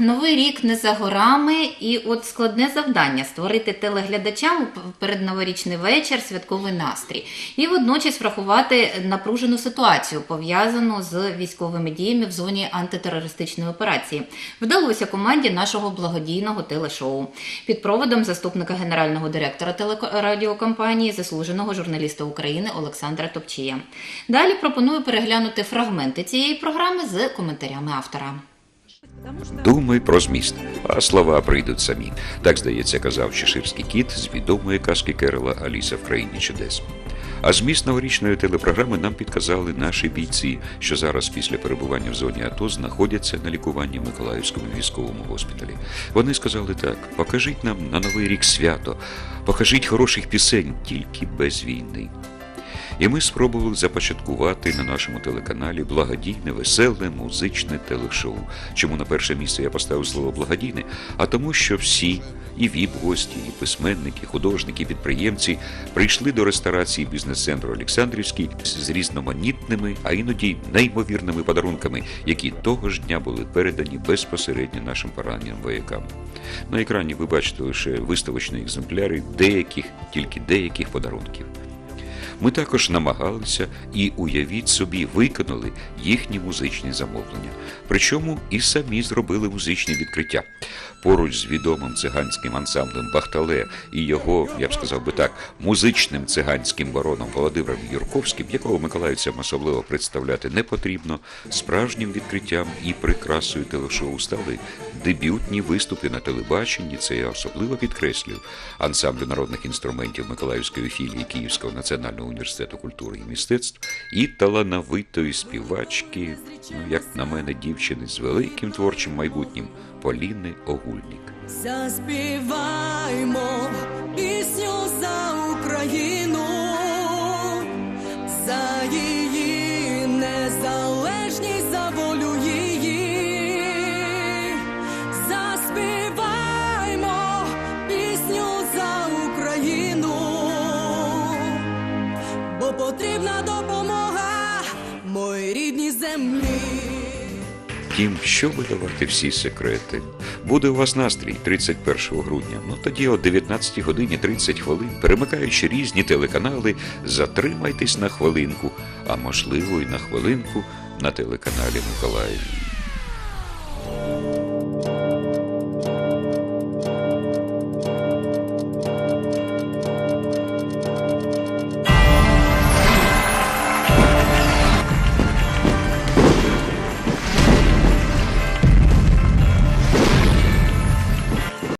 Новий рік не за горами, і от складне завдання створити телеглядачам у передноворічний вечір святковий настрій і водночас врахувати напружену ситуацію, пов'язану з військовими діями в зоні антитерористичної операції. Вдалося команді нашого благодійного телешоу під проводом заступника генерального директора телерадіокомпанії, заслуженого журналіста України Олександра Топчія. Далі пропоную переглянути фрагменти цієї програми з коментарями автора. Думай про зміст, а слова прийдуть самі. Так, здається, казав чеширський кіт з відомої казки Керола Аліса в країні чудес. А зміст новорічної телепрограми нам підказали наші бійці, що зараз після перебування в зоні АТО знаходяться на лікуванні в Миколаївському військовому госпіталі. Вони сказали так: покажіть нам на новий рік свято, покажіть хороших пісень, тільки без війни. І ми спробували започаткувати на нашому телеканалі благодійне, веселе, музичне телешоу. Чому на перше місце я поставив слово благодійне? А тому, що всі, і ВІП-гості, і письменники, художники, підприємці прийшли до ресторації бізнес-центру Олександрівський з різноманітними, а іноді неймовірними подарунками, які того ж дня були передані безпосередньо нашим пораненим воякам. На екрані ви бачите лише виставочні екземпляри деяких, тільки деяких подарунків. Ми також намагалися і уявіть собі, виконали їхні музичні замовлення. Причому і самі зробили музичні відкриття. Поруч з відомим циганським ансамблем Бахтале і його, я б сказав би так, музичним циганським бароном Володимиром Юрковським, якого миколаївцям особливо представляти не потрібно, справжнім відкриттям і прикрасою телешоу стали дебютні виступи на телебаченні. Це я особливо підкреслюю ансамблю народних інструментів Миколаївської філії Київського національного університету культури і мистецтв і талановитої співачки, ну як на мене, дівчини з великим творчим майбутнім Поліни Огульник. Заспіваймо пісню за потрібна допомога моїй рідній землі. Втім, що видавати всі секрети? Буде у вас настрій 31 грудня. Ну тоді о 19 годині 30 хвилин, перемикаючи різні телеканали, затримайтесь на хвилинку, а можливо, і на хвилинку на телеканалі Миколаїв.